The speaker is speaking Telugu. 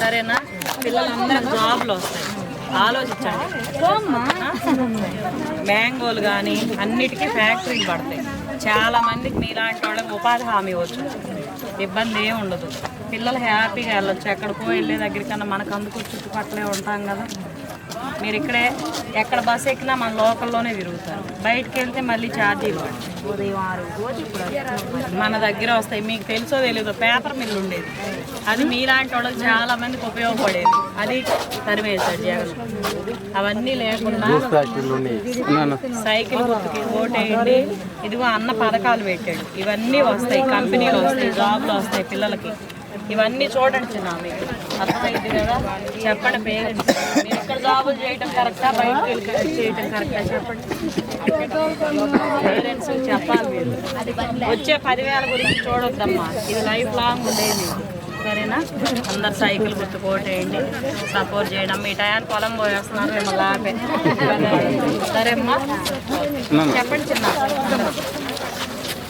సరేనా? పిల్లలందరికి జాబ్లు వస్తాయి. ఆలోచించండి. మ్యాంగోలు కానీ అన్నిటికీ ఫ్యాక్టరీలు పడతాయి. చాలా మందికి మీలాంటి వాళ్ళకి ఉపాధి హామీ వచ్చు ఇబ్బంది ఏమి ఉండదు. పిల్లలు హ్యాపీగా వెళ్ళొచ్చు. ఎక్కడికో వెళ్ళే దగ్గరికన్నా మనకు అందుకు చుట్టుపక్కలే ఉంటాం కదా. మీరు ఇక్కడే ఎక్కడ బస్ ఎక్కినా మన లోకల్లోనే తిరుగుతారు. బయటికి వెళ్తే మళ్ళీ ఛార్జీలు. ఉదయం ఆరు ఇప్పుడు మన దగ్గర వస్తాయి. మీకు తెలుసో తెలీదో పేపర్ మిల్ ఉండేది. అది మీలాంటి వాళ్ళకి చాలా మందికి ఉపయోగపడేది. అది తరివేశాడు జగన్. అవన్నీ లేకుండా సైకిల్ గుర్తుకి ఓటేయండి. ఇదిగో అన్న పథకాలు పెట్టాడు. ఇవన్నీ వస్తాయి. కంపెనీలు వస్తాయి. జాబ్లు వస్తాయి పిల్లలకి. ఇవన్నీ చూడండి చిన్న మీకు అర్థమైంది కదా? చెప్పండి పేరెంట్స్. మీరు ఇక్కడ జాబులు చేయటం కరెక్టా? బయటకు వెళ్ళి చేయటం కరెక్టా? చెప్పండి. పేరెంట్స్ చెప్పాలి మీరు. వచ్చే పదివేల గురించి చూడొద్దమ్మా. ఇది లైఫ్ లాంగ్ ఉండేది. సరేనా? అందరు సైకిల్ గుర్తు కోటేయండి సపోర్ట్ చేయడం. మీ టయాన్ని పొలం పోయేస్తున్నారు మిమ్మల్ని ఆపే సరే అమ్మా చెప్పండి చిన్న.